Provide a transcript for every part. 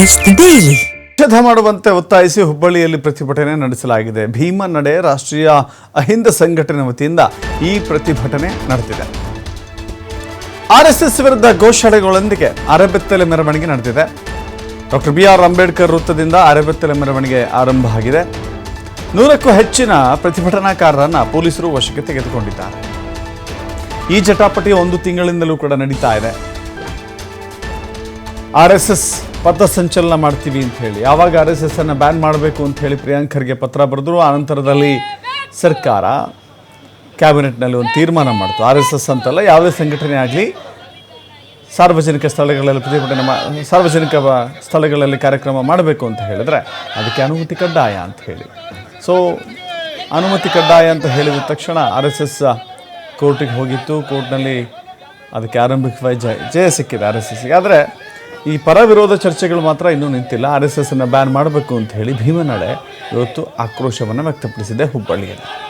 TBS daily. ನಿಷೇಧ ಮಾಡುವಂತೆ ಒತ್ತಾಯಿಸಿ ಹುಬ್ಬಳ್ಳಿಯಲ್ಲಿ ಪ್ರತಿಭಟನೆ ನಡೆಸಲಾಗಿದೆ. ಭೀಮ ನಡೆ ರಾಷ್ಟ್ರೀಯ ಅಹಿಂದ ಸಂಘಟನೆ ವತಿಯಿಂದ ಈ ಪ್ರತಿಭಟನೆ ನಡೆದಿದೆ. ಆರ್ಎಸ್ಎಸ್ ವಿರುದ್ಧ ಘೋಷಣೆಗಳೊಂದಿಗೆ ಅರೆಬೆತ್ತಲೆ ಮೆರವಣಿಗೆ ನಡೆದಿದೆ. ಡಾಕ್ಟರ್ ಬಿ ಆರ್ ಅಂಬೇಡ್ಕರ್ ವೃತ್ತದಿಂದ ಅರೆಬೆತ್ತಲೆ ಮೆರವಣಿಗೆ ಆರಂಭ ಆಗಿದೆ. ನೂರಕ್ಕೂ ಹೆಚ್ಚಿನ ಪ್ರತಿಭಟನಾಕಾರರನ್ನ ಪೊಲೀಸರು ವಶಕ್ಕೆ ತೆಗೆದುಕೊಂಡಿದ್ದಾರೆ. ಈ ಜಟಾಪಟಿ ಒಂದು ತಿಂಗಳಿಂದಲೂ ಕೂಡ ನಡೀತಾ ಇದೆ. ಆರ್ ಎಸ್ ಎಸ್ ಪಥಸಂಚಲನ ಮಾಡ್ತೀವಿ ಅಂತ ಹೇಳಿ. ಯಾವಾಗ ಆರ್ ಎಸ್ ಎಸ್ ಅನ್ನು ಬ್ಯಾನ್ ಮಾಡಬೇಕು ಅಂತ ಹೇಳಿ ಪ್ರಿಯಾಂಕ್ ಖರ್ಗೆ ಪತ್ರ ಬರೆದ್ರು ಆನಂತರದಲ್ಲಿ ಸರ್ಕಾರ ಕ್ಯಾಬಿನೆಟ್ನಲ್ಲಿ ಒಂದು ತೀರ್ಮಾನ ಮಾಡ್ತು. ಆರ್ ಎಸ್ ಎಸ್ ಅಂತಲ್ಲ, ಯಾವುದೇ ಸಂಘಟನೆ ಆಗಲಿ, ಸಾರ್ವಜನಿಕ ಸ್ಥಳಗಳಲ್ಲಿ ಪ್ರತಿಭಟನೆ ಮಾ, ಸಾರ್ವಜನಿಕ ಸ್ಥಳಗಳಲ್ಲಿ ಕಾರ್ಯಕ್ರಮ ಮಾಡಬೇಕು ಅಂತ ಹೇಳಿದ್ರೆ ಅದಕ್ಕೆ ಅನುಮತಿ ಕಡ್ಡಾಯ ಅಂತ ಹೇಳಿ. ಸೊ ಅನುಮತಿ ಕಡ್ಡಾಯ ಅಂತ ಹೇಳಿದ ತಕ್ಷಣ ಆರ್ ಎಸ್ ಎಸ್ ಕೋರ್ಟಿಗೆ ಹೋಗಿತ್ತು. ಕೋರ್ಟ್ನಲ್ಲಿ ಅದಕ್ಕೆ ಆರಂಭಿಕವಾಗಿ ಜಯ ಜಯ ಸಿಕ್ಕಿದೆ ಆರ್ ಎಸ್ ಎಸ್ಗೆ ಆದರೆ ಈ ಪರ ವಿರೋಧ ಚರ್ಚೆಗಳು ಮಾತ್ರ ಇನ್ನೂ ನಿಂತಿಲ್ಲ. ಆರ್ ಎಸ್ ಎಸ್ ಅನ್ನು ಬ್ಯಾನ್ ಮಾಡಬೇಕು ಅಂತ ಹೇಳಿ ಭೀಮನಾಳೆ ಇವತ್ತು ಆಕ್ರೋಶವನ್ನು ವ್ಯಕ್ತಪಡಿಸಿದೆ ಹುಬ್ಬಳ್ಳಿಯಲ್ಲಿ.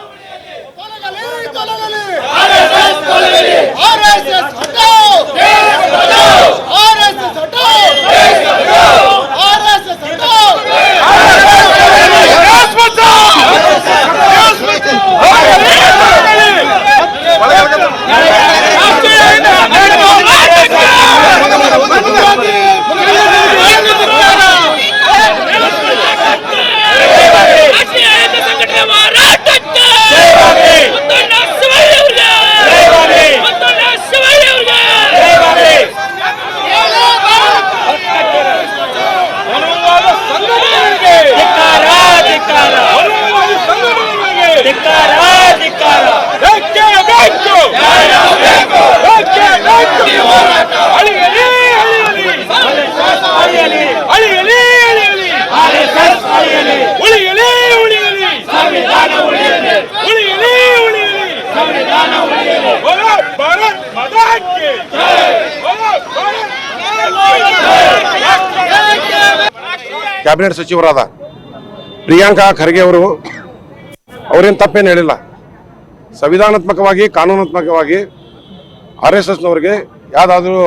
ಕ್ಯಾಬಿನೆಟ್ ಸಚಿವರಾದ ಪ್ರಿಯಾಂಕಾ ಖರ್ಗೆ ಅವರು, ಅವರೇನು ತಪ್ಪೇನು ಹೇಳಿಲ್ಲ. ಸಂವಿಧಾನಾತ್ಮಕವಾಗಿ, ಕಾನೂನಾತ್ಮಕವಾಗಿ ಆರ್ ಎಸ್ ಎಸ್ನವ್ರಿಗೆ ಯಾವುದಾದ್ರೂ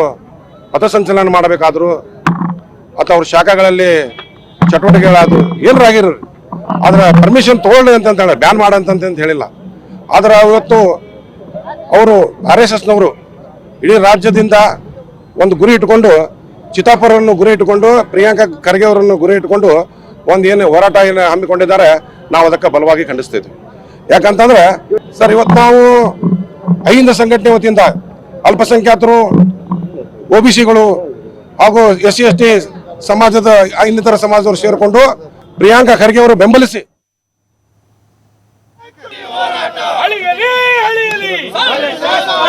ಪಥಸಂಚಲನ ಮಾಡಬೇಕಾದ್ರು ಅಥವಾ ಅವ್ರ ಶಾಖೆಗಳಲ್ಲಿ ಚಟುವಟಿಕೆಗಳಾದ್ರು ಏನಾರು ಆಗಿರ್ರಿ ಆದ್ರೆ ಪರ್ಮಿಷನ್ ತೊಗೊಳ್ಳಿ ಅಂತ ಹೇಳಿ ಬ್ಯಾನ್ ಮಾಡಂತಂತ ಹೇಳಿಲ್ಲ. ಆದ್ರೆ ಅವತ್ತು ಅವರು ಆರ್ ಎಸ್ ಎಸ್ನವರು ಇಡೀ ರಾಜ್ಯದಿಂದ ಒಂದು ಗುರಿ ಇಟ್ಕೊಂಡು ಚಿತ್ತಾಪುರವನ್ನು ಗುರಿ ಇಟ್ಟುಕೊಂಡು, ಪ್ರಿಯಾಂಕಾ ಖರ್ಗೆ ಅವರನ್ನು ಗುರಿ ಇಟ್ಟುಕೊಂಡು ಏನು ಹೋರಾಟ ಏನು ಹಮ್ಮಿಕೊಂಡಿದ್ದಾರೆ, ನಾವು ಅದಕ್ಕೆ ಬಲವಾಗಿ ಖಂಡಿಸ್ತಿದ್ವಿ. ಯಾಕಂತಂದ್ರೆ, ಸರ್, ಇವತ್ತು ನಾವು ಅಹಿಂದ ಸಂಘಟನೆ ವತಿಯಿಂದ ಅಲ್ಪಸಂಖ್ಯಾತರು, ಒ ಬಿ ಸಿಗಳು ಹಾಗೂ ಎಸ್ ಸಿ ಎಸ್ ಟಿ ಸಮಾಜದ ಇನ್ನಿತರ ಸಮಾಜದವರು ಸೇರಿಕೊಂಡು ಪ್ರಿಯಾಂಕಾ ಖರ್ಗೆ ಅವರು ಬೆಂಬಲಿಸಿ